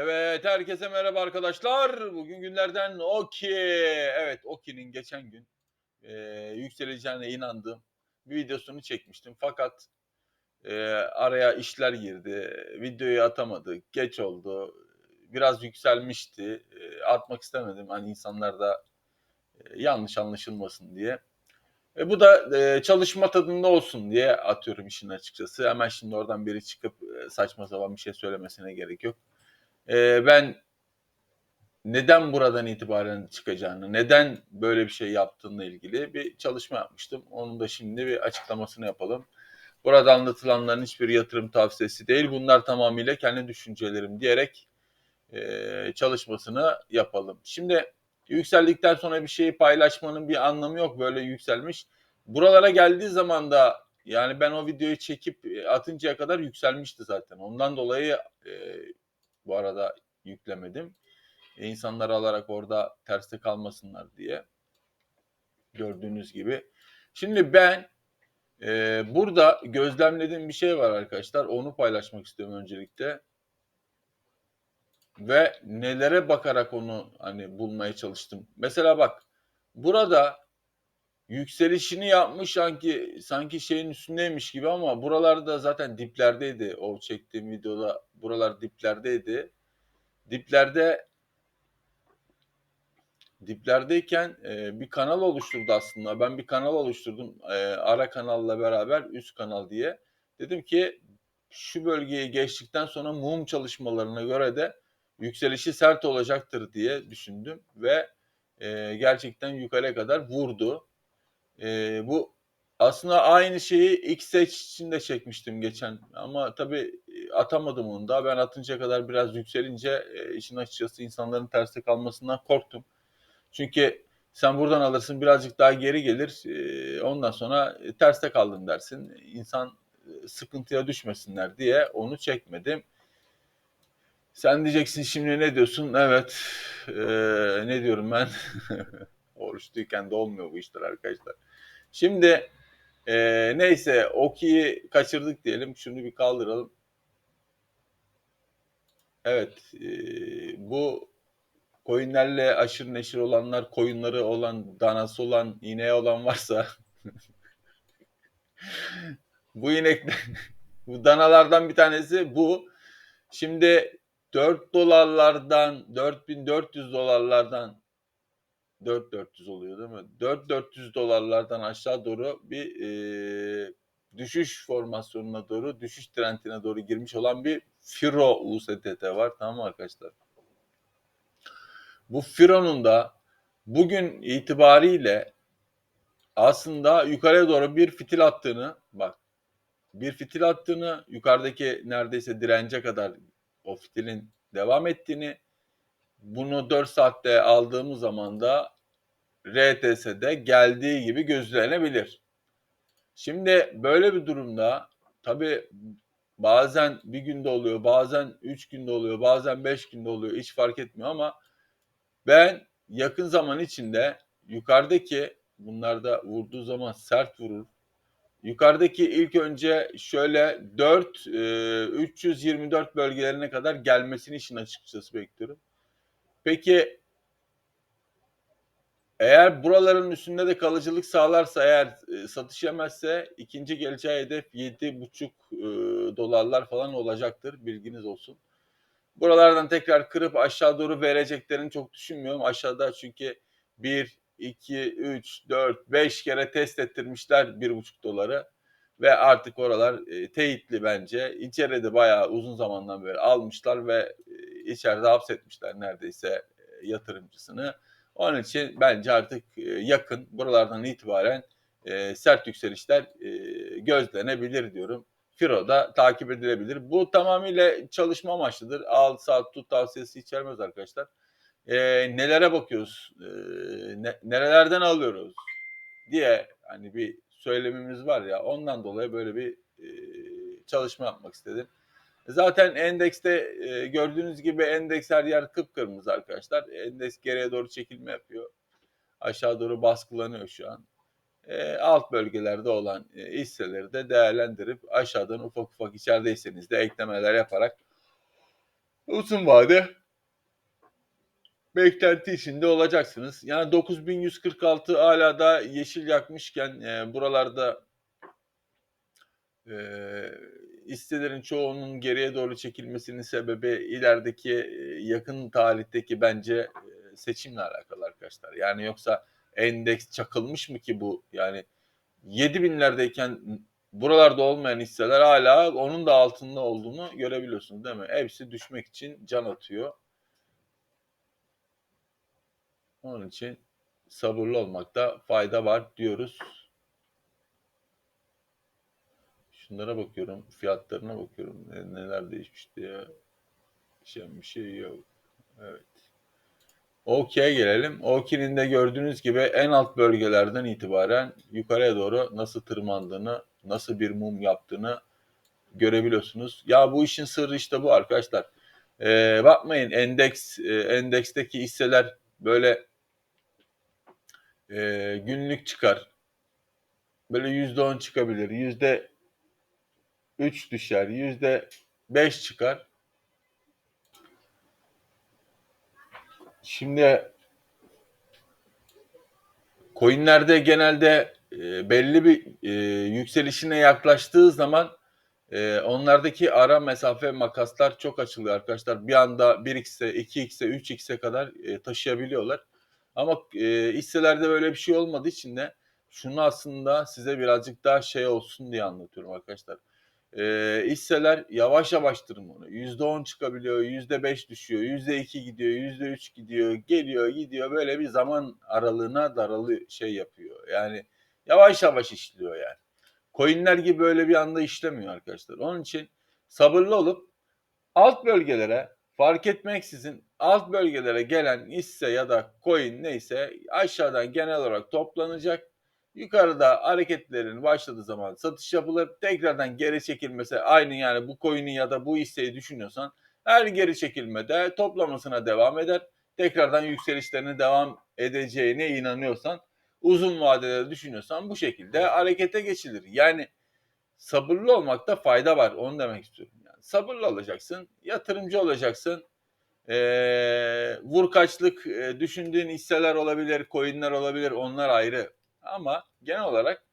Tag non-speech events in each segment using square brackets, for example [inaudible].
Evet, herkese merhaba arkadaşlar. Bugün günlerden Oki. Evet, Oki'nin geçen gün eee, yükseleceğine inandığım bir videosunu çekmiştim. Fakat eee, araya işler girdi. Videoyu atamadık. Geç oldu. Biraz yükselmişti. Eee, atmak istemedim. Hani insanlar da eee, yanlış anlaşılmasın diye. E, bu da eee, çalışma tadında olsun diye atıyorum işin açıkçası. Hemen şimdi oradan biri çıkıp eee, saçma sapan bir şey söylemesine gerek yok. Eee, ben neden buradan itibaren çıkacağını, neden böyle bir şey yaptığınla ilgili bir çalışma yapmıştım. Onun da şimdi bir açıklamasını yapalım. Burada anlatılanların hiçbir yatırım tavsiyesi değil. Bunlar tamamıyla kendi düşüncelerim diyerek eee, çalışmasını yapalım. Şimdi yükseldikten sonra bir şeyi paylaşmanın bir anlamı yok. Böyle yükselmiş. Buralara geldiği zaman da yani ben o videoyu çekip e, atıncaya kadar yükselmişti zaten. Ondan dolayı eee, bu arada yüklemedim. E, insanları alarak orada terste kalmasınlar diye. Gördüğünüz gibi. Şimdi ben e, burada gözlemlediğim bir şey var arkadaşlar. Onu paylaşmak istiyorum öncelikle. Ve nelere bakarak onu hani bulmaya çalıştım. Mesela bak burada yükselişini yapmış sanki sanki şeyin üstündeymiş gibi ama buralarda zaten diplerdeydi. O çektiğim videoda buralar diplerdeydi. Diplerde diplerdeyken e, bir kanal oluşturdu aslında. Ben bir kanal oluşturdum. E, ara kanalla beraber üst kanal diye. Dedim ki şu bölgeyi geçtikten sonra mum çalışmalarına göre de yükselişi sert olacaktır diye düşündüm ve e, gerçekten yukarıya kadar vurdu. E, bu aslında aynı şeyi XH için de çekmiştim geçen ama tabii e, atamadım onu da. Ben atıncaya kadar biraz yükselince e, işin açıkçası insanların terste kalmasından korktum. Çünkü sen buradan alırsın birazcık daha geri gelir. e, ondan sonra terste kaldın dersin. İnsan sıkıntıya düşmesinler diye onu çekmedim. Sen diyeceksin şimdi ne diyorsun? Evet. e, ne diyorum ben? [laughs] Oruçluyken de olmuyor bu işler arkadaşlar. Şimdi e, neyse Oki'yi kaçırdık diyelim. Şunu bir kaldıralım. Evet. e, bu coinlerle aşırı neşir olanlar, koyunları olan, danası olan, ineği olan varsa [laughs] bu inek [laughs] bu danalardan bir tanesi bu. Şimdi 4 dolarlardan 4400 dolarlardan 4400 oluyor değil mi? 4400 dolarlardan aşağı doğru bir e, düşüş formasyonuna doğru, düşüş trendine doğru girmiş olan bir Firo USDT var. Tamam mı arkadaşlar? Bu Firo'nun da bugün itibariyle aslında yukarıya doğru bir fitil attığını bak bir fitil attığını yukarıdaki neredeyse dirence kadar o fitilin devam ettiğini bunu 4 saatte aldığımız zaman da RTS'de geldiği gibi gözlenebilir. Şimdi böyle bir durumda tabi bazen bir günde oluyor, bazen 3 günde oluyor, bazen 5 günde oluyor hiç fark etmiyor ama ben yakın zaman içinde yukarıdaki bunlarda vurduğu zaman sert vurur. Yukarıdaki ilk önce şöyle 4 e, 324 bölgelerine kadar gelmesini işin açıkçası bekliyorum. Peki eğer buraların üstünde de kalıcılık sağlarsa eğer e, satış yemezse ikinci geleceği hedef 7,5 e, dolarlar falan olacaktır. Bilginiz olsun. Buralardan tekrar kırıp aşağı doğru vereceklerini çok düşünmüyorum. Aşağıda çünkü 1, 2, 3, 4, 5 kere test ettirmişler 1,5 doları. Ve artık oralar e, teyitli bence. İçeride bayağı uzun zamandan beri almışlar ve e, içeride hapsetmişler neredeyse e, yatırımcısını. Onun için bence artık e, yakın buralardan itibaren e, sert yükselişler e, gözlenebilir diyorum. Firo da takip edilebilir. Bu tamamıyla çalışma amaçlıdır. Al, saat, tut tavsiyesi içermez arkadaşlar. E, nelere bakıyoruz? E, ne, nerelerden alıyoruz? Diye hani bir söylemimiz var ya ondan dolayı böyle bir e, çalışma yapmak istedim. Zaten endekste e, gördüğünüz gibi endeks her yer kıpkırmızı arkadaşlar. Endeks geriye doğru çekilme yapıyor. Aşağı doğru baskılanıyor şu an. E, alt bölgelerde olan e, hisseleri de değerlendirip aşağıdan ufak ufak içerideyseniz de eklemeler yaparak uzun vade beklenti içinde olacaksınız. Yani 9146 hala da yeşil yakmışken e, buralarda e, hisselerin çoğunun geriye doğru çekilmesinin sebebi ilerideki e, yakın tarihteki bence e, seçimle alakalı arkadaşlar. Yani yoksa endeks çakılmış mı ki bu? Yani 7000'lerdeyken buralarda olmayan hisseler hala onun da altında olduğunu görebiliyorsunuz değil mi? Hepsi düşmek için can atıyor. Onun için sabırlı olmakta fayda var diyoruz. Şunlara bakıyorum, fiyatlarına bakıyorum. Ne- Neler değişmişti ya? Şey, bir şey yok. Evet. OK'ye gelelim. OK'nin de gördüğünüz gibi en alt bölgelerden itibaren yukarıya doğru nasıl tırmandığını, nasıl bir mum yaptığını görebiliyorsunuz. Ya bu işin sırrı işte bu arkadaşlar. Ee, bakmayın endeks e, endeksteki hisseler böyle e, günlük çıkar. Böyle yüzde on çıkabilir. Yüzde üç düşer. Yüzde beş çıkar. Şimdi coinlerde genelde e, belli bir e, yükselişine yaklaştığı zaman e, onlardaki ara mesafe makaslar çok açılıyor arkadaşlar. Bir anda 1x'e, 2x'e, 3x'e kadar e, taşıyabiliyorlar. Ama e, hisselerde böyle bir şey olmadığı için de şunu aslında size birazcık daha şey olsun diye anlatıyorum arkadaşlar. E, hisseler yavaş yavaş tırmanıyor. %10 çıkabiliyor, %5 düşüyor, %2 gidiyor, %3 gidiyor, geliyor, gidiyor. Böyle bir zaman aralığına daralı şey yapıyor. Yani yavaş yavaş işliyor yani. Coinler gibi böyle bir anda işlemiyor arkadaşlar. Onun için sabırlı olup alt bölgelere fark etmeksizin alt bölgelere gelen hisse ya da coin neyse aşağıdan genel olarak toplanacak. Yukarıda hareketlerin başladığı zaman satış yapılır. Tekrardan geri çekilmesi aynı yani bu coin'i ya da bu hisseyi düşünüyorsan her geri çekilmede toplamasına devam eder. Tekrardan yükselişlerine devam edeceğine inanıyorsan uzun vadede düşünüyorsan bu şekilde harekete geçilir. Yani sabırlı olmakta fayda var. Onu demek istiyorum. Yani sabırlı olacaksın, yatırımcı olacaksın. Ee, vurkaçlık e, düşündüğün hisseler olabilir, coinler olabilir, onlar ayrı. Ama genel olarak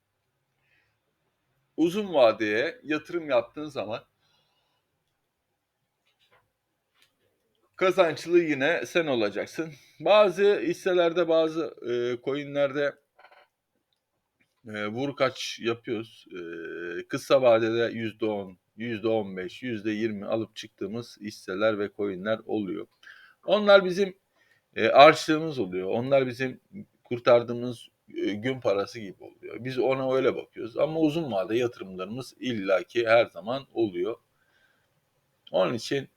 uzun vadeye yatırım yaptığın zaman kazançlı yine sen olacaksın. Bazı hisselerde, bazı e, coinlerde e, vurkaç yapıyoruz. E, kısa vadede %10, %15, %20 alıp çıktığımız hisseler ve coinler oluyor. Onlar bizim e, harçlığımız oluyor. Onlar bizim kurtardığımız e, gün parası gibi oluyor. Biz ona öyle bakıyoruz. Ama uzun vade yatırımlarımız illaki her zaman oluyor. Onun için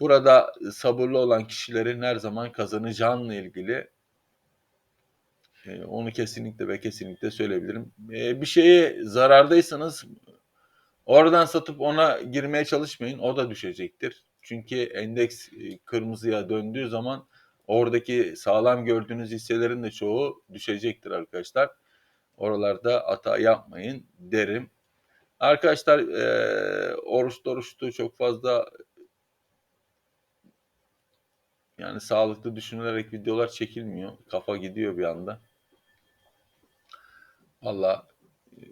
burada sabırlı olan kişilerin her zaman kazanacağınla ilgili e, onu kesinlikle ve kesinlikle söyleyebilirim. E, bir şeye zarardaysanız oradan satıp ona girmeye çalışmayın. O da düşecektir. Çünkü endeks e, kırmızıya döndüğü zaman oradaki sağlam gördüğünüz hisselerin de çoğu düşecektir arkadaşlar. Oralarda hata yapmayın derim. Arkadaşlar e, oruç oruçtu çok fazla yani sağlıklı düşünülerek videolar çekilmiyor. Kafa gidiyor bir anda. Valla e,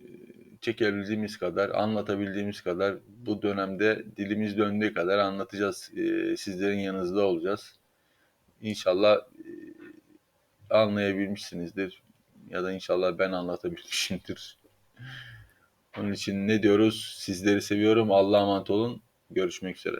çekebildiğimiz kadar, anlatabildiğimiz kadar bu dönemde dilimiz döndüğü kadar anlatacağız. E, sizlerin yanınızda olacağız. İnşallah e, anlayabilmişsinizdir. Ya da inşallah ben anlatabilmişimdir. Onun için ne diyoruz? Sizleri seviyorum. Allah'a emanet olun. Görüşmek üzere.